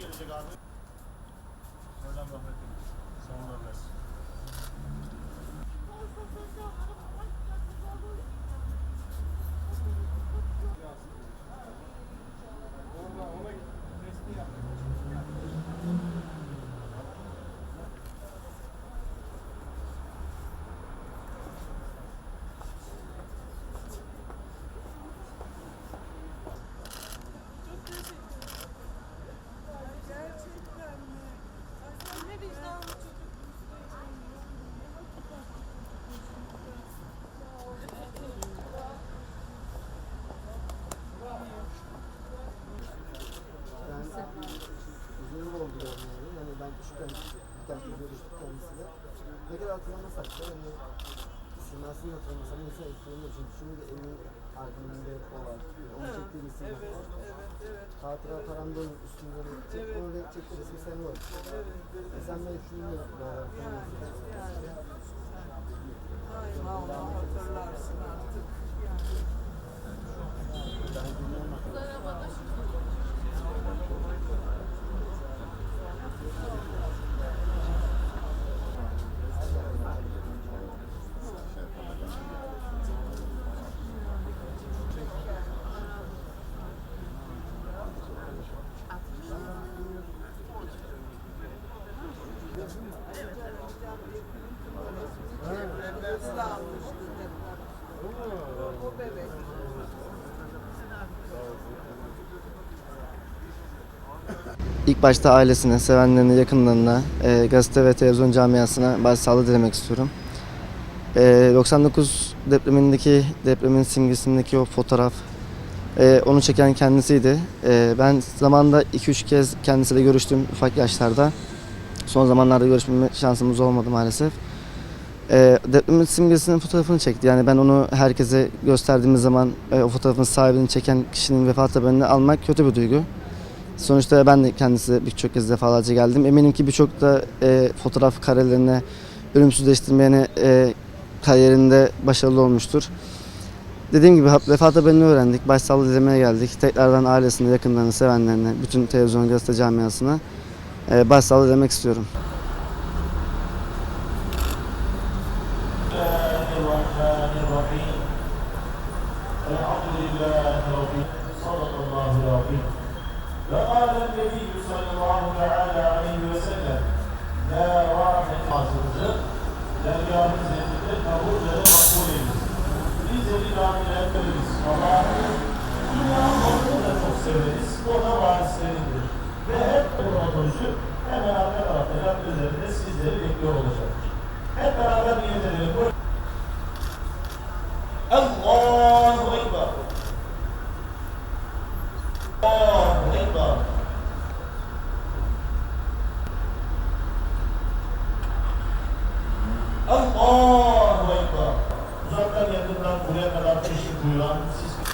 Söylemem rahmetli. Savunurlar. Ben küçükken bir tane görüştük kendisiyle. Ne kadar hatırlamasak da hani simasını hatırlamasam insan etkilenir. Çünkü şimdi evin albümünde o var. Onu çektiği resim var. Evet, evet, evet. Hatıra paranın üstünde de çek, Evet. orada çektiği resim sen var. Evet, E sen ben düşünüyorum. Yani, yani. Ay vallahi hatırlarsın artık. Yani. Ben bilmiyorum. Islanmıştı hep. O bebek. İlk başta ailesine, sevenlerine, yakınlarına, e, gazete ve televizyon camiasına başsağlığı dilemek istiyorum. E, 99 depremindeki, depremin simgesindeki o fotoğraf, e, onu çeken kendisiydi. E, ben zamanında 2-3 kez kendisiyle görüştüm ufak yaşlarda. Son zamanlarda görüşmeme şansımız olmadı maalesef. E, depremin simgesinin fotoğrafını çekti. Yani ben onu herkese gösterdiğimiz zaman e, o fotoğrafın sahibini çeken kişinin vefat haberini almak kötü bir duygu. Sonuçta ben de kendisi birçok kez defalarca geldim. Eminim ki birçok da e, fotoğraf karelerini ölümsüzleştirmeyene e, kariyerinde başarılı olmuştur. Dediğim gibi vefat haberini öğrendik. Başsağlığı dilemeye geldik. Tekrardan ailesine, yakınlarına, sevenlerine, bütün televizyon gazete camiasına ee, e, başsağlığı demek istiyorum. severiz. O da var. Otobüsü hemen arka tarafta cadde üzerinde sizleri bekliyor olacaktır. Hep beraber niyet edelim. Allahu Ekber. Allahu Ekber. Allahu Ekber. Uzaktan yakından buraya kadar teşrif buyuran, siz